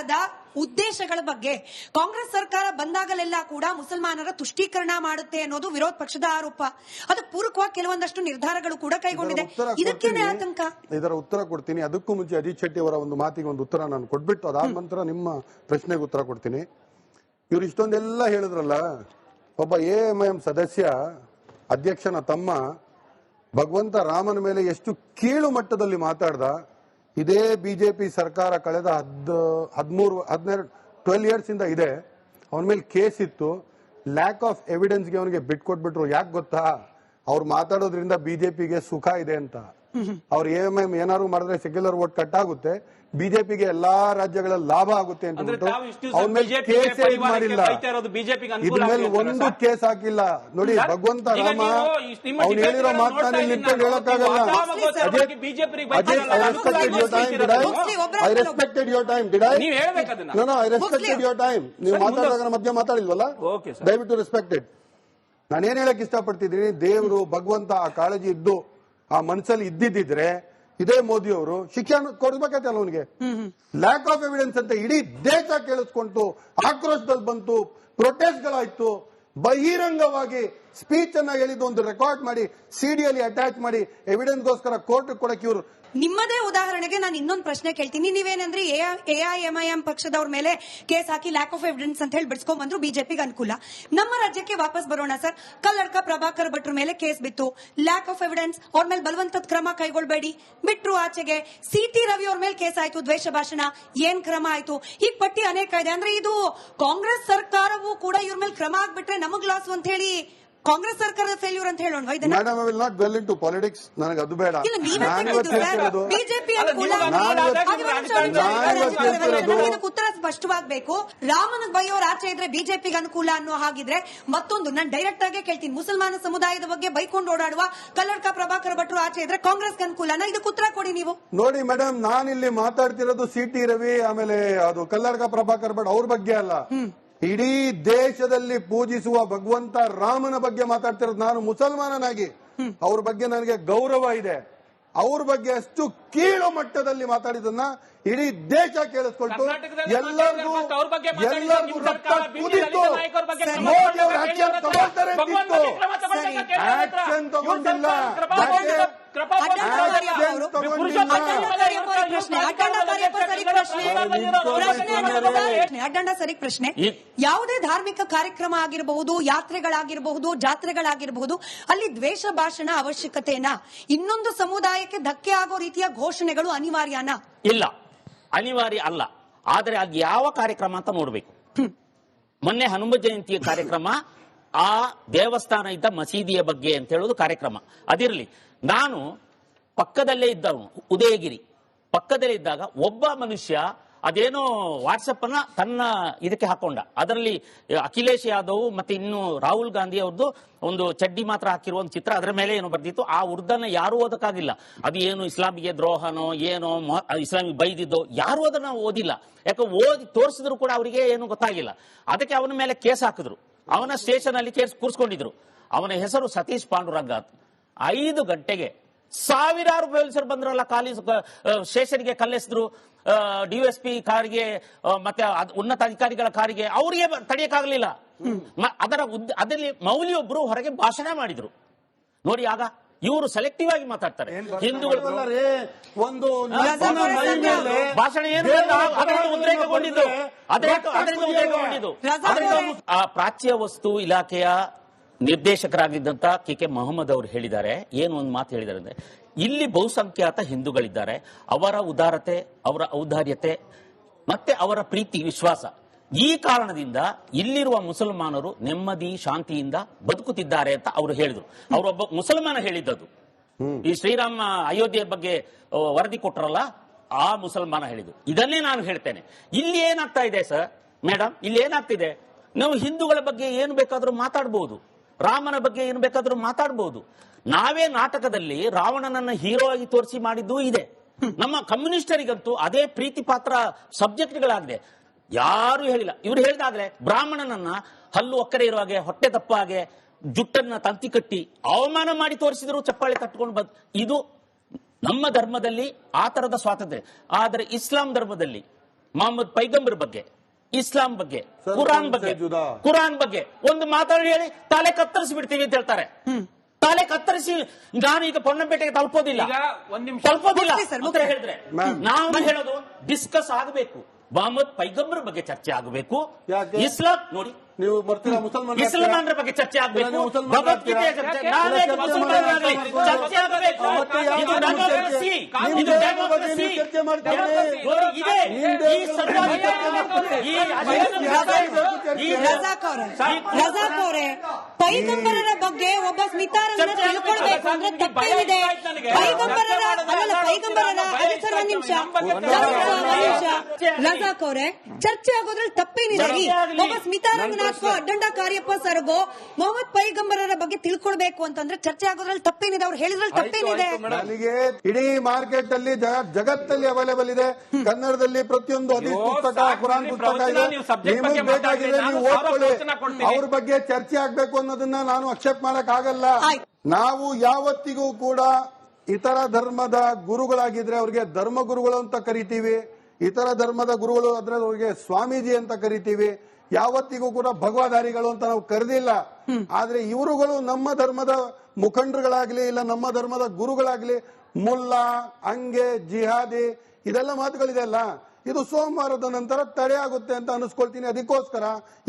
ಸರ್ಕಾರದ ಉದ್ದೇಶಗಳ ಬಗ್ಗೆ. ಕಾಂಗ್ರೆಸ್ ಸರ್ಕಾರ ಬಂದಾಗಲೆಲ್ಲ ಕೂಡ ಮುಸಲ್ಮಾನರ ತುಷ್ಟೀಕರಣ ಮಾಡುತ್ತೆ ಅನ್ನೋದು ವಿರೋಧ ಪಕ್ಷದ ಆರೋಪ. ಅದು ಪೂರಕವಾಗಿ ಕೆಲವೊಂದಷ್ಟು ನಿರ್ಧಾರಗಳು ಕೂಡ ಕೈಗೊಂಡಿದೆ. ಇದಕ್ಕೇನೆ. ಆತಂಕ? ಇದರ ಉತ್ತರ ಕೊಡ್ತೀನಿ. ಅದಕ್ಕೂ ಮುಂಚೆ ಅಜಿತ್ ಶೆಟ್ಟಿ ಅವರ ಒಂದು ಮಾತಿಗೆ ಒಂದು ಉತ್ತರ ನಾನು ಕೊಟ್ಬಿಟ್ಟು ಅದಾದ ನಂತರ ನಿಮ್ಮ ಪ್ರಶ್ನೆಗೆ ಉತ್ತರ ಕೊಡ್ತೀನಿ. ಇವರು ಇಷ್ಟೊಂದೆಲ್ಲ ಹೇಳಿದ್ರಲ್ಲ ಒಬ್ಬ ಎ ಎಂ ಎಂ ಸದಸ್ಯ ಅಧ್ಯಕ್ಷನ ತಮ್ಮ ಭಗವಂತ ರಾಮನ ಮೇಲೆ ಎಷ್ಟು ಕೀಳು ಮಟ್ಟದಲ್ಲಿ ಮಾತಾಡ್ದ ಇದೇ ಬಿಜೆಪಿ ಸರ್ಕಾರ ಕಳೆದ ಹದ್ ಹದಿಮೂರು, ಹದಿನೆರಡು ಟ್ವೆಲ್ ಇಯರ್ಸ್ ಇಂದ ಇದೆ. ಅವನ ಮೇಲೆ ಕೇಸ್ ಇತ್ತು. ಲ್ಯಾಕ್ ಆಫ್ ಎವಿಡೆನ್ಸ್ಗೆ ಅವನಿಗೆ ಬಿಟ್ಕೊಟ್ಬಿಟ್ರು ಯಾಕೆ ಗೊತ್ತಾ? ಅವ್ರು ಮಾತಾಡೋದ್ರಿಂದ ಬಿಜೆಪಿಗೆ ಸುಖ ಇದೆ ಅಂತ. ಅವ್ರು ಎ ಏನಾದ್ರು ಮಾಡಿದ್ರೆ ಸೆಕ್ಯುಲರ್ ವೋಟ್ ಕಟ್ ಆಗುತ್ತೆ. ಬಿಜೆಪಿಗೆ ಎಲ್ಲಾ ರಾಜ್ಯಗಳಲ್ಲಿ ಲಾಭ ಆಗುತ್ತೆ ಅಂತ ಅವ್ರ ಮೇಲೆ ಕೇಸೇ ಮಾಡಿಲ್ಲ. ಇರೋದು BJP ಅನುಕೂಲ ಇದ್ರ ಮೇಲೆ ಒಂದು ಕೇಸ್ ಹಾಕಿಲ್ಲ. ನೋಡಿ ಭಗವಂತ ರಾಮ ಅವ್ನು ಹೇಳಿರೋ ಮಾತಾನೆ ಮಾತನ್ನ ನಿಂತ್ಕೊಂಡು ಹೇಳಕ್ಕಾಗಲ್ಲ. ಐ ಗೆ ಅಜಿತ್, ಟೈಮ್ I ಹತ್ರ respected your time, did I? ನೀವ್ ಮಾತಾಡಿದಾಗ ಮಧ್ಯೆ ಮಾತಾಡಿಲ್ವಲ್ಲ. ದಯವಿಟ್ಟು ರೆಸ್ಪೆಕ್ಟೆಡ್ ನಾನೇನ್ ಹೇಳಕ್ ಇಷ್ಟಪಡ್ತಿದ್ದೀನಿ ದೇವರು ಭಗವಂತ ಆ ಕಾಳಜಿ ಇದ್ದು ಆ ಮನಸ್ಸಲ್ಲಿ ಇದ್ದಿದ್ದಿದ್ರೆ ಇದೇ ಮೋದಿ ಅವರು ಶಿಕ್ಷಣ ಕೊಡ್ಬೇಕೈತಲ್ಲ ಅವನಿಗೆ ಲ್ಯಾಕ್ ಆಫ್ ಎವಿಡೆನ್ಸ್ ಅಂತ ಇಡೀ ದೇಶ ಕೇಳಿಸ್ಕೊಂತು ಆಕ್ರೋಶದಲ್ಲಿ ಬಂತು ಪ್ರೊಟೆಸ್ಟ್ ಗಳಾಯ್ತು ಬಹಿರಂಗವಾಗಿ ಸ್ಪೀಚ್ ಅನ್ನ ಹೇಳಿದ್ದು ಒಂದು ರೆಕಾರ್ಡ್ ಮಾಡಿ ಸಿಡಿಯಲ್ಲಿ ಅಟ್ಯಾಚ್ ಮಾಡಿ ಎವಿಡೆನ್ಸ್ ಗೋಸ್ಕರ ಕೋರ್ಟ್ ಕೊಡಕ್ಕೆ ಇವರು ನಿಮ್ಮದೇ ಉದಾಹರಣೆಗೆ ನಾನು ಇನ್ನೊಂದು ಪ್ರಶ್ನೆ ಕೇಳ್ತೀನಿ. ನೀವೇನಂದ್ರೆ ಎಐಎಂಐಎಂ ಪಕ್ಷದವ್ರ ಮೇಲೆ ಕೇಸ್ ಹಾಕಿ ಲ್ಯಾಕ್ ಆಫ್ ಎವಿಡೆನ್ಸ್ ಅಂತ ಹೇಳಿ ಬಿಡಿಸ್ಕೊಂಡ್ ಬಂದ್ರು ಬಿಜೆಪಿಗೆ ಅನುಕೂಲ. ನಮ್ಮ ರಾಜ್ಯಕ್ಕೆ ವಾಪಸ್ ಬರೋಣ ಸರ್. ಕಲ್ಲಡ್ಕ ಪ್ರಭಾಕರ್ ಭಟ್ರ ಮೇಲೆ ಕೇಸ್ ಬಿತ್ತು. ಲ್ಯಾಕ್ ಆಫ್ ಎವಿಡೆನ್ಸ್ ಅವ್ರ ಮೇಲೆ ಬಲವಂತದ ಕ್ರಮ ಕೈಗೊಳ್ಬೇಡಿ. ಬಿಟ್ರು ಆಚೆಗೆ ಸಿ ಟಿ ರವಿ ಅವ್ರ ಮೇಲೆ ಕೇಸ್ ಆಯ್ತು, ದ್ವೇಷ ಭಾಷಣ. ಏನ್ ಕ್ರಮ ಆಯ್ತು? ಈಗ ಪಟ್ಟಿ ಅನೇಕ ಇದೆ. ಅಂದ್ರೆ ಇದು ಕಾಂಗ್ರೆಸ್ ಸರ್ಕಾರವೂ ಕೂಡ ಇವ್ರ ಮೇಲೆ ಕ್ರಮ ಆಗ್ಬಿಟ್ರೆ ನಮಗ್ ಲಾಸ್ ಅಂತ ಹೇಳಿ ಕಾಂಗ್ರೆಸ್ ಸರ್ಕಾರದ ಫೇಲ್ಯೂರ್ ಅಂತ ಹೇಳೋಣ. ಇದನ್ನ madam I will not well into politics ನನಗೆ ಅದು ಬೇಡ. ಬಿಜೆಪಿ ಉತ್ತರ ಸ್ಪಷ್ಟವಾಗಬೇಕು? ರಾಮನ ಬೈಯೋರ್ ಆಚೆ ಇದ್ರೆ ಬಿಜೆಪಿಗೆ ಅನುಕೂಲ ಅನ್ನೋ ಹಾಗಿದ್ರೆ ಮತ್ತೊಂದು ನಾನು ಡೈರೆಕ್ಟ್ ಆಗಿ ಕೇಳ್ತೀನಿ. ಮುಸಲ್ಮಾನ ಸಮುದಾಯದ ಬಗ್ಗೆ ಬೈಕೊಂಡು ಓಡಾಡುವ ಕಲ್ಲಡ್ಕ ಪ್ರಭಾಕರ್ ಭಟ್ರು ಆಚೆ ಇದ್ರೆ ಕಾಂಗ್ರೆಸ್ಗೆ ಅನುಕೂಲನ ಇದಕ್ಕೆ ಉತ್ತರ ಕೊಡಿ ನೀವು. ನೋಡಿ ಮೇಡಮ್ ನಾನಿಲ್ಲಿ ಮಾತಾಡ್ತಿರೋದು ಸಿ ಟಿ ರವಿ ಆಮೇಲೆ ಅದು ಕಲ್ಲಡ್ಕ ಪ್ರಭಾಕರ್ ಭಟ್ ಅವ್ರ ಬಗ್ಗೆ ಅಲ್ಲ. ಇಡೀ ದೇಶದಲ್ಲಿ ಪೂಜಿಸುವ ಭಗವಂತ ರಾಮನ ಬಗ್ಗೆ ಮಾತಾಡ್ತಿರೋದು ನಾನು ಮುಸಲ್ಮಾನನಾಗಿ. ಅವ್ರ ಬಗ್ಗೆ ನನಗೆ ಗೌರವ ಇದೆ. ಅವ್ರ ಬಗ್ಗೆ ಅಷ್ಟು ಕೀಳು ಮಟ್ಟದಲ್ಲಿ ಮಾತಾಡಿದನ್ನ ಇಡೀ ದೇಶ ಕೇಳಿಸ್ಕೊಳ್ತು. ಎಲ್ಲರಿಗೂ ಎಲ್ಲರಿಗೂ ರಕ್ತ ಕುದಿತು. ಮೋದಿ ಅವ್ರ ಆಕ್ಷನ್ ತಗೊಳ್ತಾರೆ ಆಕ್ಷನ್ ತಗೊಂಡಿಲ್ಲ. ಅಡ್ಡಾಣಕಾರಿಯಪ್ಪ ಸರಿ ಪ್ರಶ್ನೆ. ಯಾವುದೇ ಧಾರ್ಮಿಕ ಕಾರ್ಯಕ್ರಮ ಆಗಿರಬಹುದು ಯಾತ್ರೆಗಳಾಗಿರಬಹುದು ಜಾತ್ರೆಗಳಾಗಿರಬಹುದು ಅಲ್ಲಿ ದ್ವೇಷ ಭಾಷಣ ಅವಶ್ಯಕತೆನಾ ಇನ್ನೊಂದು ಸಮುದಾಯಕ್ಕೆ ಧಕ್ಕೆ ಆಗೋ ರೀತಿಯ ಘೋಷಣೆಗಳು ಅನಿವಾರ್ಯನ? ಇಲ್ಲ. ಅನಿವಾರ್ಯ ಅಲ್ಲ. ಆದರೆ ಅದು ಯಾವ ಕಾರ್ಯಕ್ರಮ ಅಂತ ನೋಡ್ಬೇಕು. ಮೊನ್ನೆ ಹನುಮ ಜಯಂತಿಯ ಕಾರ್ಯಕ್ರಮ ಆ ದೇವಸ್ಥಾನ ಇದ್ದ ಮಸೀದಿಯ ಬಗ್ಗೆ ಅಂತ ಹೇಳೋದು ಕಾರ್ಯಕ್ರಮ. ಅದಿರಲಿ, ನಾನು ಪಕ್ಕದಲ್ಲೇ ಇದ್ದವನು, ಉದಯಗಿರಿ. ಪಕ್ಕದಲ್ಲೇ ಇದ್ದಾಗ ಒಬ್ಬ ಮನುಷ್ಯ ಅದೇನೋ ವಾಟ್ಸಪ್ ಅನ್ನ ತನ್ನ ಇದಕ್ಕೆ ಹಾಕೊಂಡ. ಅದರಲ್ಲಿ ಅಖಿಲೇಶ್ ಯಾದವ್ ಮತ್ತೆ ಇನ್ನು ರಾಹುಲ್ ಗಾಂಧಿ ಅವ್ರದ್ದು ಒಂದು ಚಡ್ಡಿ ಮಾತ್ರ ಹಾಕಿರುವ ಒಂದು ಚಿತ್ರ ಅದರ ಮೇಲೆ ಏನು ಬರ್ದಿತ್ತು. ಆ ಉರ್ದನ್ನ ಯಾರು ಓದಕ್ಕಾಗಿಲ್ಲ. ಅದು ಏನು ಇಸ್ಲಾಮಿಗೆ ದ್ರೋಹನೋ ಏನೋ ಇಸ್ಲಾಮಿಗೆ ಬೈದಿದ್ದೋ ಯಾರು ಅದನ್ನ ಓದಿಲ್ಲ. ಯಾಕೆ ಓದಿ ತೋರಿಸಿದ್ರು ಕೂಡ ಅವರಿಗೆ ಏನು ಗೊತ್ತಾಗಿಲ್ಲ. ಅದಕ್ಕೆ ಅವನ ಮೇಲೆ ಕೇಸ್ ಹಾಕಿದ್ರು. ಅವನ ಸ್ಟೇಷನ್ ಅಲ್ಲಿ ಕೇಸ್ ಕೂರಿಸ್ಕೊಂಡಿದ್ರು. ಅವನ ಹೆಸರು ಸತೀಶ್ ಪಾಂಡುರಂಗ ಐದು ಗಂಟೆಗೆ ಸಾವಿರಾರು ಪೊಲೀಸರು ಬಂದ್ರಲ್ಲ ಕಾಲಿ ಸ್ಟೇಷನ್ಗೆ ಕಲ್ಲೆಸಿದ್ರು. ಡಿಎಸ್ಪಿ ಕಾರಿಗೆ ಮತ್ತೆ ಉನ್ನತ ಅಧಿಕಾರಿಗಳ ಕಾರಿಗೆ ಅವರಿಗೆ ತಡೆಯಕ್ಕಾಗಲಿಲ್ಲ. ಅದರ ಅದರಲ್ಲಿ ಮೌಲ್ಯ ಒಬ್ರು ಹೊರಗೆ ಭಾಷಣ ಮಾಡಿದ್ರು. ನೋಡಿ ಆಗ ಇವರು ಸೆಲೆಕ್ಟಿವ್ ಆಗಿ ಮಾತಾಡ್ತಾರೆ. ಹಿಂದೂಗಳು ಒಂದು ಭಾಷಣ ಏನು? ಅದರಿಂದ ಉದ್ರೇಕಗೊಂಡಿದ್ದು. ಅದರಿಂದ ಅದರಿಂದ ಉದ್ರೇಕಗೊಂಡಿದ್ದು. ಆ ಪ್ರಾಚ್ಯ ವಸ್ತು ಇಲಾಖೆಯ ನಿರ್ದೇಶಕರಾಗಿದ್ದಂತ ಕೆ ಕೆ ಮೊಹಮ್ಮದ್ ಅವರು ಹೇಳಿದ್ದಾರೆ. ಏನು ಒಂದು ಮಾತು ಹೇಳಿದ್ದಾರೆ ಅಂದ್ರೆ ಇಲ್ಲಿ ಬಹುಸಂಖ್ಯಾತ ಹಿಂದೂಗಳಿದ್ದಾರೆ. ಅವರ ಉದಾರತೆ ಅವರ ಔದಾರ್ಯತೆ ಮತ್ತೆ ಅವರ ಪ್ರೀತಿ ವಿಶ್ವಾಸ. ಈ ಕಾರಣದಿಂದ ಇಲ್ಲಿರುವ ಮುಸಲ್ಮಾನರು ನೆಮ್ಮದಿ ಶಾಂತಿಯಿಂದ ಬದುಕುತ್ತಿದ್ದಾರೆ ಅಂತ ಅವರು ಹೇಳಿದ್ರು. ಅವರೊಬ್ಬ ಮುಸಲ್ಮಾನ ಹೇಳಿದ್ದದು. ಈ ಶ್ರೀರಾಮ ಅಯೋಧ್ಯೆ ಬಗ್ಗೆ ವರದಿ ಕೊಟ್ಟರಲ್ಲ ಆ ಮುಸಲ್ಮಾನ ಹೇಳಿದ್ರು ಇದನ್ನೇ ನಾನು ಹೇಳ್ತೇನೆ. ಇಲ್ಲಿ ಏನಾಗ್ತಾ ಇದೆ ಸರ್ ಮೇಡಮ್ ಇಲ್ಲಿ ಏನಾಗ್ತಿದೆ? ನಾವು ಹಿಂದೂಗಳ ಬಗ್ಗೆ ಏನು ಬೇಕಾದರೂ ಮಾತಾಡಬಹುದು ರಾಮನ ಬಗ್ಗೆ ಏನು ಬೇಕಾದರೂ ಮಾತಾಡಬಹುದು ನಾವೇ ನಾಟಕದಲ್ಲಿ ರಾವಣನನ್ನ ಹೀರೋ ಆಗಿ ತೋರಿಸಿ ಮಾಡಿದ್ದು ಇದೆ. ನಮ್ಮ ಕಮ್ಯುನಿಸ್ಟರಿಗಂತೂ ಅದೇ ಪ್ರೀತಿ ಪಾತ್ರ ಸಬ್ಜೆಕ್ಟ್ಗಳಾಗಿದೆ. ಯಾರು ಹೇಳಿಲ್ಲ. ಇವ್ರು ಹೇಳಿದಾದ್ರೆ ಬ್ರಾಹ್ಮಣನನ್ನ ಹಲ್ಲು ಒಕ್ಕರೆ ಇರೋ ಹಾಗೆ ಹೊಟ್ಟೆ ತಪ್ಪ ಹಾಗೆ ಜುಟ್ಟನ್ನ ತಂತಿ ಕಟ್ಟಿ ಅವಮಾನ ಮಾಡಿ ತೋರಿಸಿದ್ರು ಚಪ್ಪಾಳೆ ತಟ್ಕೊಂಡು ಬಂದ್ ಇದು ನಮ್ಮ ಧರ್ಮದಲ್ಲಿ ಆ ತರದ ಸ್ವಾತಂತ್ರ್ಯ. ಆದರೆ ಇಸ್ಲಾಂ ಧರ್ಮದಲ್ಲಿ ಮೊಹಮ್ಮದ್ ಪೈಗಂಬರ್ ಬಗ್ಗೆ ಇಸ್ಲಾಂ ಬಗ್ಗೆ ಕುರಾನ್ ಬಗ್ಗೆ ಕುರಾನ್ ಬಗ್ಗೆ ಒಂದು ಮಾತಾಡಿ ಹೇಳಿ ತಲೆ ಕತ್ತರಿಸಿ ಬಿಡ್ತೀವಿ ಅಂತ ಹೇಳ್ತಾರೆ. ತಲೆ ಕತ್ತರಿಸಿ ನಾನು ಈಗ ಪೊನ್ನಂಪೇಟೆಗೆ ತಲುಪೋದಿಲ್ಲ. ಈಗ ಒಂದ್ ನಿಮಿಷ. ತಲುಪೋದಿಲ್ಲ. ಹೇಳಿದ್ರೆ. ನಾವು ಹೇಳೋದು ಡಿಸ್ಕಸ್ ಆಗಬೇಕು. ಮೊಹಮ್ಮದ್ ಪೈಗಂಬರ್ ಬಗ್ಗೆ ಚರ್ಚೆ ಆಗಬೇಕು? ಇಸ್ಲಾಂ ನೋಡಿ ನೀವು ಬರ್ತೀರಾ ಮುಸಲ್ಮಾನ ಮುಸಲ್ಮಾನರ ಬಗ್ಗೆ ಚರ್ಚೆ ಆಗಬೇಕು. ಭಗವದ್ಗೀತೆಯ ಚರ್ಚೆ? ನಾವೇ ಚರ್ಚೆ ಮುಸಲ್ಮಾನರಾಗಲಿ ಚರ್ಚೆ ಆಗಬೇಕು. ಇದು? ಇದು ಚರ್ಚೆ ಮಾಡ್ತೀರಿ. ಇದೆ. ಈ ಈ ಈ ರಜಾಕ್ ಅವರೇ. ರಜಾಕ್ ಅವರೇ ಪೈಗಂಬರರ ಬಗ್ಗೆ ಒಬ್ಬ ಸ್ಮಿತಾರನ್ನ ತಿಳ್ಕೊಳ್ಬೇಕು ಅಂದ್ರೆ ತಪ್ಪೇನಿದೆ. ಪೈಗಂಬರರ ಅಲ್ಲ ಅಲ್ಲಲ್ಲ ಪೈಗಂಬರರ ಅದೇ ಸರ್ ಒಂದ್ ನಿಮಿಷ. ಒಂದ್ ನಿಮಿಷ. ಚರ್ಚೆ ರಜಾಕ್ ಅವರೇ ಚರ್ಚೆ ಆಗೋದ್ರಲ್ಲಿ ತಪ್ಪೇನಿದೆ. ಒಬ್ಬ ಚರ್ಚೆ ಒಬ್ಬ ಅಡ್ಡಂಡ ಕಾರ್ಯಪ್ಪ ಸರ್ಗೋ ಮೊಹಮ್ಮದ್ ಪೈಗಂಬರರ ಬಗ್ಗೆ ತಿಳ್ಕೊಳ್ಬೇಕು ಅಂತಂದ್ರೆ ಚರ್ಚೆ ಆಗೋದ್ರಲ್ಲಿ ತಪ್ಪೇನಿದೆ ಅವ್ರು ಹೇಳಿದ್ರಲ್ಲಿ ತಪ್ಪೇನಿದೆ. ನನಗೆ ಇಡೀ ಮಾರ್ಕೆಟ್ ಅಲ್ಲಿ ಜಗ- ಜಗತ್ತಲ್ಲಿ ಅವೈಲೇಬಲ್ ಇದೆ. ಕನ್ನಡದಲ್ಲಿ ಪ್ರತಿಯೊಂದು ಹದೀಸ್ ಪುಸ್ತಕ ಕುರಾನ್ ಪುಸ್ತಕ ಇದೆ. ನಿಮಗೆ ಬಗ್ಗೆ ಬೇಕಾಗಿದೆ ನೀವು ನಾನು ಓದ್ಕೊಳ್ಳಿ. ಅವ್ರ ಬಗ್ಗೆ ಚರ್ಚೆ ಆಗ್ಬೇಕು ಅನ್ನೋದನ್ನ ನಾನು ಅಕ್ಸೆಪ್ಟ್ ಮಾಡಕ್ ಆಗಲ್ಲ ನಾವು ಯಾವತ್ತಿಗೂ ಕೂಡ ಇತರ ಧರ್ಮದ ಗುರುಗಳಾಗಿದ್ರೆ ಅವ್ರಿಗೆ ಧರ್ಮ ಗುರುಗಳು ಅಂತ ಕರಿತೀವಿ. ಇತರ ಧರ್ಮದ ಗುರುಗಳು ಅದ್ರ ಅವ್ರಿಗೆ ಸ್ವಾಮೀಜಿ ಅಂತ ಕರಿತೀವಿ. ಯಾವತ್ತಿಗೂ ಕೂಡ ಭಗವಾದಾರಿಗಳು ಅಂತ ನಾವು ಕರೆದಿಲ್ಲ. ಆದ್ರೆ ಇವರುಗಳು ನಮ್ಮ ಧರ್ಮದ ಮುಖಂಡರುಗಳಾಗ್ಲಿ ಇಲ್ಲ ನಮ್ಮ ಧರ್ಮದ ಗುರುಗಳಾಗ್ಲಿ ಮುಲ್ಲಾ ಅಂಗೆ ಜಿಹಾದಿ ಇದೆಲ್ಲ ಮಾತುಗಳಿದೆ ಅಲ್ಲ. ಇದು ಸೋಮವಾರದ ನಂತರ ತಡೆ ಆಗುತ್ತೆ ಅಂತ ಅನಿಸ್ಕೊಳ್ತೀನಿ. ಅದಕ್ಕೋಸ್ಕರ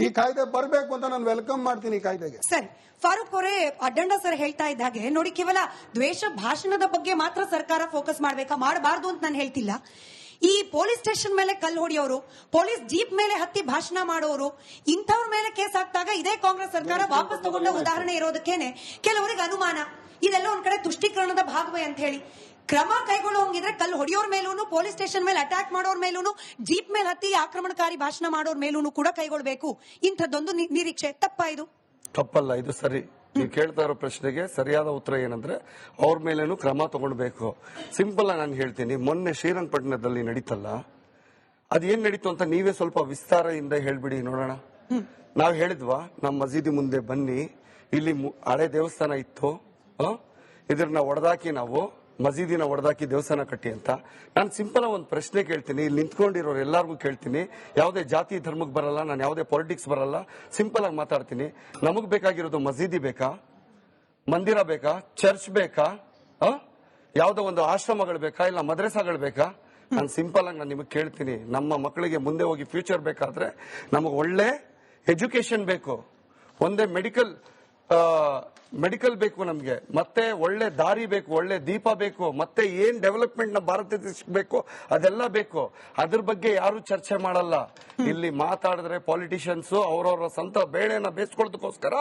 ಈ ಕಾಯ್ದೆ ಬರಬೇಕು ಅಂತ ನಾನು ವೆಲ್ಕಮ್ ಮಾಡ್ತೀನಿ ಈ ಕಾಯ್ದೆಗೆ. ಸರಿ. ಫಾರೂಕ್ ಅವರೇ ಅಡ್ಡಂಡ ಸರ್ ಹೇಳ್ತಾ ಇದ್ದ ಹಾಗೆ ನೋಡಿ ಕೇವಲ ದ್ವೇಷ ಭಾಷಣದ ಬಗ್ಗೆ ಮಾತ್ರ ಸರ್ಕಾರ ಫೋಕಸ್ ಮಾಡಬೇಕಾ? ಮಾಡಬಾರದು ಅಂತ ನಾನು ಹೇಳ್ತಿಲ್ಲ. ಈ ಪೊಲೀಸ್ ಸ್ಟೇಷನ್ ಮೇಲೆ ಕಲ್ಲು ಹೊಡೆಯೋರು ಪೊಲೀಸ್ ಜೀಪ್ ಮೇಲೆ ಹತ್ತಿ ಭಾಷಣ ಮಾಡೋರು ಇಂಥವ್ರ ಮೇಲೆ ಕೇಸ್ ಹಾಕಿದಾಗ ಇದೇ ಕಾಂಗ್ರೆಸ್ ಸರ್ಕಾರ ವಾಪಸ್ ತಗೊಂಡ ಉದಾಹರಣೆ ಇರೋದಕ್ಕೇನೆ ಕೆಲವರಿಗೆ ಅನುಮಾನ. ಇದೆಲ್ಲ ಒಂದ್ ಕಡೆ ತುಷ್ಟೀಕರಣದ ಭಾಗವೇ ಅಂತ ಹೇಳಿ. ಕ್ರಮ ಕೈಗೊಳ್ಳೋಂಗಿದ್ರೆ ಕಲ್ಲು ಹೊಡೆಯೋರ್ ಮೇಲೂ ಪೊಲೀಸ್ ಸ್ಟೇಷನ್ ಮೇಲೆ ಅಟ್ಯಾಕ್ ಮಾಡೋರ್ ಮೇಲೂ ಜೀಪ್ ಮೇಲೆ ಹತ್ತಿ ಆಕ್ರಮಣಕಾರಿ ಭಾಷಣ ಮಾಡೋರ್ ಮೇಲೂ ಕೂಡ ಕೈಗೊಳ್ಬೇಕು. ಇಂಥದ್ದೊಂದು ನಿರೀಕ್ಷೆ. ತಪ್ಪ ಇದು? ತಪ್ಪಲ್ಲ ಇದು ಸರಿ. ನೀವು ಕೇಳ್ತಾ ಇರೋ ಪ್ರಶ್ನೆಗೆ ಸರಿಯಾದ ಉತ್ತರ ಏನಂದ್ರೆ ಅವ್ರ ಮೇಲೇನು ಕ್ರಮ ತಗೊಳ್ಬೇಕು ಸಿಂಪಲ್ ಆಗಿ ನಾನು ಹೇಳ್ತೀನಿ. ಮೊನ್ನೆ ಶ್ರೀರಂಗಪಟ್ಟಣದಲ್ಲಿ ನಡೀತಲ್ಲ, ಅದೇನ್ ನಡೀತು ಅಂತ ನೀವೇ ಸ್ವಲ್ಪ ವಿಸ್ತಾರದಿಂದ ಹೇಳ್ಬಿಡಿ, ನೋಡೋಣ. ನಾವು ಹೇಳಿದ್ವಾ ನಮ್ಮ ಮಸೀದಿ ಮುಂದೆ ಬನ್ನಿ, ಇಲ್ಲಿ ಹಳೆ ದೇವಸ್ಥಾನ ಇತ್ತು ಇದನ್ನ ಒಡೆದಾಕಿ ನಾವು ಮಸೀದಿನ ಒಡೆದಾಕಿ ದೇವಸ್ಥಾನ ಕಟ್ಟಿ ಅಂತ. ನಾನು ಸಿಂಪಲ್ ಒಂದು ಪ್ರಶ್ನೆ ಕೇಳ್ತೀನಿ, ಇಲ್ಲಿ ನಿಂತ್ಕೊಂಡಿರೋರು ಎಲ್ಲರಿಗೂ ಕೇಳ್ತೀನಿ. ಯಾವುದೇ ಜಾತಿ ಧರ್ಮಕ್ಕೆ ಬರಲ್ಲ, ನಾನು ಯಾವುದೇ ಪಾಲಿಟಿಕ್ಸ್ ಬರಲ್ಲ ಸಿಂಪಲ್ ಆಗಿ ಮಾತಾಡ್ತೀನಿ. ನಮಗೆ ಬೇಕಾಗಿರೋದು ಮಸೀದಿ ಬೇಕಾ? ಮಂದಿರ ಬೇಕಾ? ಚರ್ಚ್ ಬೇಕಾ? ಯಾವುದೋ ಒಂದು ಆಶ್ರಮಗಳು ಬೇಕಾ? ಇಲ್ಲ ಮದ್ರಸಾಗಳು ಬೇಕಾ? ನಾನು ಸಿಂಪಲ್ ಆಗಿ ನಾನು ನಿಮಗೆ ಕೇಳ್ತೀನಿ. ನಮ್ಮ ಮಕ್ಕಳಿಗೆ ಮುಂದೆ ಹೋಗಿ ಫ್ಯೂಚರ್ ಬೇಕಾದ್ರೆ ನಮಗೆ ಒಳ್ಳೆ ಎಜುಕೇಶನ್ ಬೇಕು. ಒಂದೇ ಮೆಡಿಕಲ್ ಮೆಡಿಕಲ್ ಬೇಕು ನಮಗೆ. ಮತ್ತೆ ಒಳ್ಳೆ ದಾರಿ ಬೇಕು ಒಳ್ಳೆ ದೀಪ ಬೇಕು ಮತ್ತೆ ಏನ್ ಡೆವಲಪ್ಮೆಂಟ್ ನಮ್ಮ ಭಾರತ ದೇಶಕ್ಕೆ ಬೇಕು ಅದೆಲ್ಲ ಬೇಕು. ಅದ್ರ ಬಗ್ಗೆ ಯಾರು ಚರ್ಚೆ ಮಾಡಲ್ಲ. ಇಲ್ಲಿ ಮಾತಾಡಿದ್ರೆ ಪಾಲಿಟಿಷಿಯನ್ಸ್ ಅವ್ರವ್ರ ಸ್ವಂತ ಬೇಳೆನ ಬೇಯಿಸ್ಕೊಳ್ಳೋದಕ್ಕೋಸ್ಕರ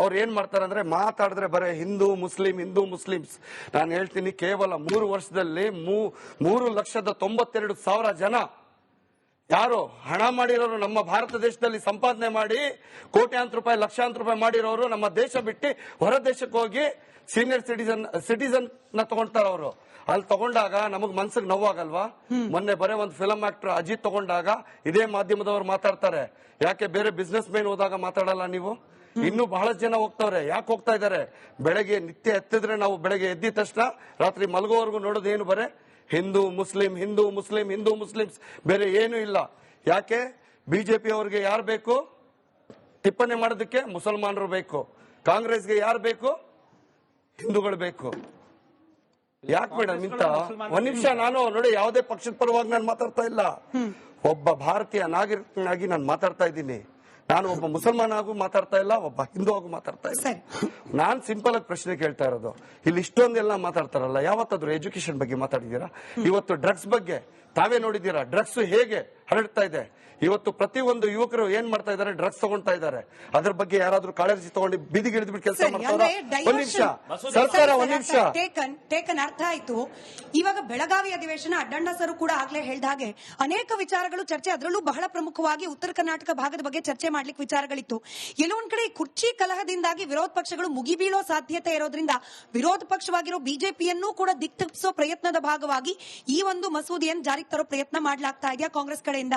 ಅವ್ರು ಏನ್ ಮಾಡ್ತಾರೆ ಅಂದ್ರೆ ಮಾತಾಡಿದ್ರೆ ಬರೀ ಹಿಂದೂ ಮುಸ್ಲಿಂ ಹಿಂದೂ ಮುಸ್ಲಿಮ್ಸ್. ನಾನು ಹೇಳ್ತೀನಿ ಕೇವಲ ಮೂರು ವರ್ಷದಲ್ಲಿ ಮೂರು ಲಕ್ಷದ ತೊಂಬತ್ತೆರಡು ಸಾವಿರ ಜನ ಯಾರು ಹಣ ಮಾಡಿರೋರು ನಮ್ಮ ಭಾರತ ದೇಶದಲ್ಲಿ ಸಂಪಾದನೆ ಮಾಡಿ ಕೋಟ್ಯಾಂತರ ರೂಪಾಯಿ ಲಕ್ಷಾಂತರ ರೂಪಾಯಿ ಮಾಡಿರೋರು ನಮ್ಮ ದೇಶ ಬಿಟ್ಟು ಹೊರ ದೇಶಕ್ಕೆ ಹೋಗಿ ಸೀನಿಯರ್ ಸಿಟಿಸನ್ ಸಿಟಿಸನ್ನ ತಗೊಂತಾರ ಅವರು. ಅಲ್ಲಿ ತಗೊಂಡಾಗ ನಮಗ್ ಮನ್ಸಿಗೆ ನೋವಾಗಲ್ವಾ? ಮೊನ್ನೆ ಬರೇ ಒಂದು ಫಿಲಂ ಆಕ್ಟರ್ ಅಜಿತ್ ತಗೊಂಡಾಗ ಇದೇ ಮಾಧ್ಯಮದವ್ರು ಮಾತಾಡ್ತಾರೆ. ಯಾಕೆ ಬೇರೆ ಬಿಸ್ನೆಸ್ ಮೇನ್ ಹೋದಾಗ ಮಾತಾಡಲ್ಲ ನೀವು? ಇನ್ನು ಬಹಳಷ್ಟು ಜನ ಹೋಗ್ತಾವ್ರೆ. ಯಾಕೆ ಹೋಗ್ತಾ ಇದಾರೆ? ಬೆಳಗ್ಗೆ ನಿತ್ಯ ಎತ್ತಿದ್ರೆ ನಾವು ಬೆಳಗ್ಗೆ ಎದ್ದಿದ ತಕ್ಷಣ ರಾತ್ರಿ ಮಲಗೋವರೆಗೂ ನೋಡೋದು ಏನು ಬರೇ? Hindu Muslim Hindu Muslim Hindu Muslims ಬೇರೆ ಏನು ಇಲ್ಲ. ಯಾಕೆ? ಬಿಜೆಪಿ ಅವರಿಗೆ ಯಾರು ಬೇಕು? ಟಿಪ್ಪಣಿ ಮಾಡೋದಕ್ಕೆ ಮುಸಲ್ಮಾನರು ಬೇಕು. ಕಾಂಗ್ರೆಸ್ಗೆ ಯಾರು ಬೇಕು? ಹಿಂದೂಗಳು ಬೇಕು. ಯಾಕೆ ಮೇಡಮ್ ಇಂತ ಒಂದ್ ನಿಮಿಷ ನಾನು ನೋಡಿ ಯಾವುದೇ ಪಕ್ಷದ ಪರವಾಗಿ ನಾನು ಮಾತಾಡ್ತಾ ಇಲ್ಲ. ಒಬ್ಬ ಭಾರತೀಯ ನಾಗರಿಕನಾಗಿ ನಾನು ಮಾತಾಡ್ತಾ ಇದ್ದೀನಿ. ನಾನು ಒಬ್ಬ ಮುಸಲ್ಮಾನ್ ಆಗು ಮಾತಾಡ್ತಾ ಇಲ್ಲ ಒಬ್ಬ ಹಿಂದೂ ಆಗು ಮಾತಾಡ್ತಾ ಇಲ್ಲ. ನಾನ್ ಸಿಂಪಲ್ ಆಗಿ ಪ್ರಶ್ನೆ ಕೇಳ್ತಾ ಇರೋದು ಇಲ್ಲಿ ಇಷ್ಟೊಂದೆಲ್ಲ ಮಾತಾಡ್ತಾರಲ್ಲ ಯಾವತ್ತಾದ್ರೂ ಎಜುಕೇಶನ್ ಬಗ್ಗೆ ಮಾತಾಡಿದೀರಾ ಇವತ್ತು ಡ್ರಗ್ಸ್ ಬಗ್ಗೆ ತಾವೇ ನೋಡಿದ್ದೀರಾ? ಡ್ರಗ್ಸ್ ಹೇಗೆ ಹರಡ್ತಾ ಇದೆ? ಇವತ್ತು ಪ್ರತಿಯೊಂದು ಯುವಕರು ಏನ್ ಮಾಡ್ತಾ ಇದ್ದಾರೆ? ಡ್ರಗ್ಸ್ ತಗೊಳ್ತಾ ಇದ್ದಾರೆ. ಅದ್ರ ಬಗ್ಗೆ ಯಾರಾದ್ರೂ ಕಾಳಜಿ ತಗೊಂಡು ಬೀದಿಗೆ ಇಳಿದ್ಬಿಟ್ಟು ಕೆಲಸ ಮಾಡ್ತಾರೆ ಒಂದ್ ನಿಮಿಷ. ಸರ್ಕಾರ ಸರಿ, ಒಂದ್ ನಿಮಿಷ. ಟೇಕನ್ ಟೇಕನ್ ಅರ್ಥ ಆಯ್ತು. ಇವಾಗ ಬೆಳಗಾವಿ ಅಧಿವೇಶನ ಅಡ್ಡಣ್ಣ ಸರು ಕೂಡ ಆಗ್ಲೇ ಹೇಳ್ದ ಹಾಗೆ ಅನೇಕ ವಿಚಾರಗಳು ಚರ್ಚೆ ಅದರಲ್ಲೂ ಬಹಳ ಪ್ರಮುಖವಾಗಿ ಉತ್ತರ ಕರ್ನಾಟಕ ಭಾಗದ ಬಗ್ಗೆ ಚರ್ಚೆ ಮಾಡ್ಲಿಕ್ಕೆ ವಿಚಾರಗಳಿತ್ತು. ಎಲ್ಲೊಂದ್ ಕಡೆ ಕುರ್ಚಿ ಕಲಹದಿಂದಾಗಿ ವಿರೋಧ ಪಕ್ಷಗಳು ಮುಗಿಬೀಳೋ ಸಾಧ್ಯತೆ ಇರೋದ್ರಿಂದ ವಿರೋಧ ಪಕ್ಷವಾಗಿರೋ ಬಿಜೆಪಿಯನ್ನೂ ಕೂಡ ದಿಕ್ತಪ್ಪಿಸೋ ಪ್ರಯತ್ನದ ಭಾಗವಾಗಿ ಈ ಒಂದು ಮಸೂದೆಯನ್ನು ಜಾರಿಗೆ ತರೋ ಪ್ರಯತ್ನ ಮಾಡ್ಲಾಗ್ತಾ ಇದೆಯಾ ಕಾಂಗ್ರೆಸ್ ಕಡೆಯಿಂದ.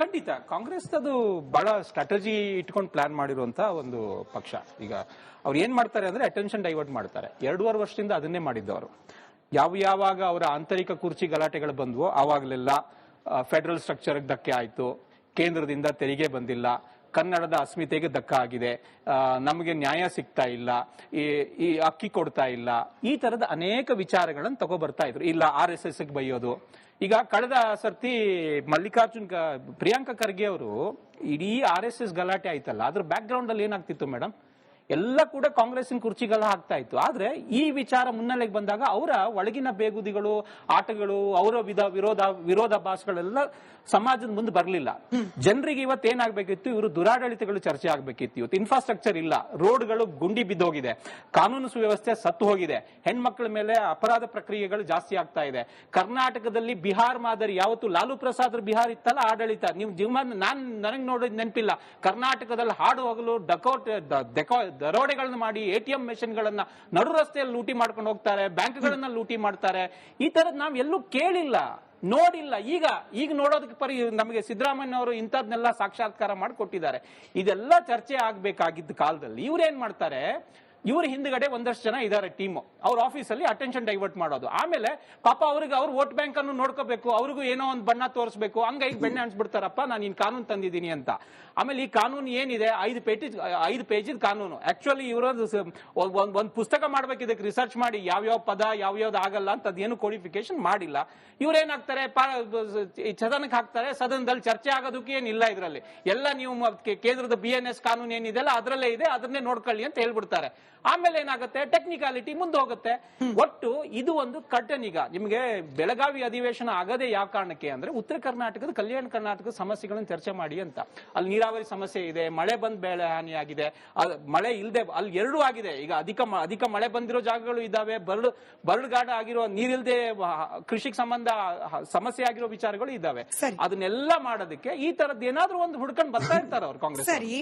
ಖಂಡಿತ. ಕಾಂಗ್ರೆಸ್ ಅದು ಬಹಳ ಸ್ಟ್ರಾಟಜಿ ಇಟ್ಕೊಂಡು ಪ್ಲಾನ್ ಮಾಡಿರುವಂತ ಒಂದು ಪಕ್ಷ. ಈಗ ಅವ್ರು ಏನ್ ಮಾಡ್ತಾರೆ ಅಂದ್ರೆ ಅಟೆನ್ಷನ್ ಡೈವರ್ಟ್ ಮಾಡ್ತಾರೆ. ಎರಡೂವರೆ ವರ್ಷದಿಂದ ಅದನ್ನೇ ಮಾಡಿದ್ದವರು ಯಾವ ಯಾವಾಗ ಅವರ ಆಂತರಿಕ ಕುರ್ಚಿ ಗಲಾಟೆಗಳು ಬಂದ್ವೋ ಆವಾಗಲೆಲ್ಲ ಫೆಡರಲ್ ಸ್ಟ್ರಕ್ಚರ್ ಧಕ್ಕೆ ಆಯ್ತು. ಕೇಂದ್ರದಿಂದ ತೆರಿಗೆ ಬಂದಿಲ್ಲ. ಕನ್ನಡದ ಅಸ್ಮಿತೆಗೆ ಧಕ್ಕ ಆಗಿದೆ. ನಮಗೆ ನ್ಯಾಯ ಸಿಗ್ತಾ ಇಲ್ಲ. ಈ ಅಕ್ಕಿ ಕೊಡ್ತಾ ಇಲ್ಲ. ಈ ತರದ ಅನೇಕ ವಿಚಾರಗಳನ್ನು ತಗೋ ಬರ್ತಾ ಇದ್ರು. ಇಲ್ಲ, ಆರ್ ಎಸ್ ಎಸ್ ಬೈಯೋದು. ಈಗ ಕಳೆದ ಸರ್ತಿ ಮಲ್ಲಿಕಾರ್ಜುನ್ ಪ್ರಿಯಾಂಕಾ ಖರ್ಗೆ ಅವರು ಇಡೀ ಆರ್ ಎಸ್ ಎಸ್ ಗಲಾಟೆ ಆಯ್ತಲ್ಲ. ಅದ್ರ ಬ್ಯಾಕ್ ಗ್ರೌಂಡ್ ಅಲ್ಲಿ ಏನಾಗ್ತಿತ್ತು ಮೇಡಮ್ ಎಲ್ಲ ಕೂಡ ಕಾಂಗ್ರೆಸ್ಸಿನ ಕುರ್ಚಿಗಳ ಹಾಕ್ತಾ ಇತ್ತು. ಆದ್ರೆ ಈ ವಿಚಾರ ಮುನ್ನೆಲೆಗೆ ಬಂದಾಗ ಅವರ ಒಳಗಿನ ಬೇಗುದಿಗಳು, ಆಟಗಳು, ಅವರ ವಿಧ ವಿರೋಧ ವಿರೋಧಾಭಾಸಗಳೆಲ್ಲ ಸಮಾಜದ ಮುಂದೆ ಬರಲಿಲ್ಲ. ಜನರಿಗೆ ಇವತ್ತು ಏನಾಗಬೇಕಿತ್ತು? ಇವರು ದುರಾಡಳಿತಗಳು ಚರ್ಚೆ ಆಗಬೇಕಿತ್ತು. ಇವತ್ತು ಇನ್ಫ್ರಾಸ್ಟ್ರಕ್ಚರ್ ಇಲ್ಲ. ರೋಡ್ಗಳು ಗುಂಡಿ ಬಿದ್ದೋಗಿದೆ. ಕಾನೂನು ಸುವ್ಯವಸ್ಥೆ ಸತ್ತು ಹೋಗಿದೆ. ಹೆಣ್ಮಕ್ಳ ಮೇಲೆ ಅಪರಾಧ ಪ್ರಕ್ರಿಯೆಗಳು ಜಾಸ್ತಿ ಆಗ್ತಾ ಇದೆ. ಕರ್ನಾಟಕದಲ್ಲಿ ಬಿಹಾರ್ ಮಾದರಿ, ಯಾವತ್ತು ಲಾಲು ಪ್ರಸಾದ್ ಬಿಹಾರ್ ಇತ್ತಲ್ಲ ಆಡಳಿತ? ನೀವು ಜೀವನ ನಾನು ನನಗೆ ನೋಡೋದು ನೆನಪಿಲ್ಲ. ಕರ್ನಾಟಕದಲ್ಲಿ ಹಾಡು ಹೋಗಲು, ಡಕೋಟ್ ದರೋಡೆಗಳನ್ನ ಮಾಡಿ ಎ ಟಿ ಎಂ ಮೆಷಿನ್ಗಳನ್ನ ನಡು ರಸ್ತೆಯಲ್ಲಿ ಲೂಟಿ ಮಾಡ್ಕೊಂಡು ಹೋಗ್ತಾರೆ, ಬ್ಯಾಂಕ್ಗಳನ್ನ ಲೂಟಿ ಮಾಡ್ತಾರೆ. ಈ ತರದ್ ನಾವ್ ಎಲ್ಲೂ ಕೇಳಿಲ್ಲ, ನೋಡಿಲ್ಲ. ಈಗ ಈಗ ನೋಡೋದಕ್ಕೆ ಪರಿ ನಮಗೆ ಸಿದ್ದರಾಮಯ್ಯ ಅವರು ಇಂಥದ್ನೆಲ್ಲ ಸಾಕ್ಷಾತ್ಕಾರ ಮಾಡಿಕೊಟ್ಟಿದ್ದಾರೆ. ಇದೆಲ್ಲ ಚರ್ಚೆ ಆಗ್ಬೇಕಾಗಿದ್ದ ಕಾಲದಲ್ಲಿ ಇವ್ರೇನ್ ಮಾಡ್ತಾರೆ ಇವ್ರ ಹಿಂದ್ಗಡೆ ಒಂದಷ್ಟು ಜನ ಇದ್ದಾರೆ ಟೀಮ್ ಅವ್ರ ಆಫೀಸಲ್ಲಿ ಅಟೆನ್ಷನ್ ಡೈವರ್ಟ್ ಮಾಡೋದು. ಆಮೇಲೆ ಪಾಪ ಅವ್ರಿಗೆ ಅವ್ರ ವೋಟ್ ಬ್ಯಾಂಕ್ ಅನ್ನು ನೋಡ್ಕೋಬೇಕು, ಅವ್ರಿಗೂ ಏನೋ ಒಂದು ಬಣ್ಣ ತೋರಿಸ್ಬೇಕು ಹಂಗಾಗಿ ಬೆಣ್ಣೆ ಅನ್ಸ್ಬಿಡ್ತಾರಪ್ಪ, ನಾನು ಇನ್ ಕಾನೂನು ತಂದಿದ್ದೀನಿ ಅಂತ. ಆಮೇಲೆ ಈ ಕಾನೂನು ಏನಿದೆ, ಐದು ಪೇಜ್ ಐದು ಪೇಜಿದ ಕಾನೂನು. ಆಕ್ಚುಲಿ ಇವರದ್ದು ಒಂದು ಪುಸ್ತಕ ಮಾಡ್ಬೇಕು ಇದಕ್ಕೆ ರಿಸರ್ಚ್ ಮಾಡಿ ಯಾವ್ಯಾವ ಪದ, ಯಾವ್ಯಾವ್ದು ಆಗಲ್ಲ ಅಂತ ಅದೇನು ಕೋಡಿಫಿಕೇಶನ್ ಮಾಡಿಲ್ಲ. ಇವ್ರೇನಾಗ್ತಾರೆ ಸದನಕ್ಕೆ ಹಾಕ್ತಾರೆ ಸದನದಲ್ಲಿ ಚರ್ಚೆ ಆಗೋದಕ್ಕೆ ಏನಿಲ್ಲ ಇದರಲ್ಲಿ. ಎಲ್ಲ ನೀವು ಕೇಂದ್ರದ ಬಿ ಎನ್ ಎಸ್ ಕಾನೂನು ಏನಿದೆಲ್ಲ ಅದರಲ್ಲೇ ಇದೆ, ಅದನ್ನೇ ನೋಡ್ಕೊಳ್ಳಿ ಅಂತ ಹೇಳ್ಬಿಡ್ತಾರೆ. ಆಮೇಲೆ ಏನಾಗುತ್ತೆ? ಟೆಕ್ನಿಕಾಲಿಟಿ ಮುಂದೆ ಹೋಗುತ್ತೆ. ಒಟ್ಟು ಇದು ಒಂದು ಕಟ್ಟನ್ ಈಗ. ನಿಮಗೆ ಬೆಳಗಾವಿ ಅಧಿವೇಶನ ಆಗದೆ ಯಾವ ಕಾರಣಕ್ಕೆ ಅಂದ್ರೆ ಉತ್ತರ ಕರ್ನಾಟಕದ ಕಲ್ಯಾಣ ಕರ್ನಾಟಕದ ಸಮಸ್ಯೆಗಳನ್ನು ಚರ್ಚೆ ಮಾಡಿ ಅಂತ. ಅಲ್ಲಿ ನೀರಾವರಿ ಸಮಸ್ಯೆ ಇದೆ ಮಳೆ ಬಂದ್ ಬೆಳೆ ಹಾನಿಯಾಗಿದೆ ಮಳೆ ಇಲ್ಲದೆ ಅಲ್ಲಿ ಎರಡೂ ಆಗಿದೆ. ಈಗ ಅಧಿಕ ಅಧಿಕ ಮಳೆ ಬಂದಿರೋ ಜಾಗಗಳು ಇದಾವೆ ಬರಡು ಬರಡುಗಾಡ ಆಗಿರೋ ನೀರಿಲ್ದೆ ಕೃಷಿಗೆ ಸಂಬಂಧ ಸಮಸ್ಯೆ ಆಗಿರೋ ವಿಚಾರಗಳು ಇದ್ದಾವೆ. ಅದನ್ನೆಲ್ಲ ಮಾಡೋದಕ್ಕೆ ಈ ತರದ್ ಏನಾದ್ರೂ ಒಂದು ಹುಡ್ಕೊಂಡು ಬರ್ತಾ ಇರ್ತಾರೆ ಅವ್ರು ಕಾಂಗ್ರೆಸ್ ಸರಿ.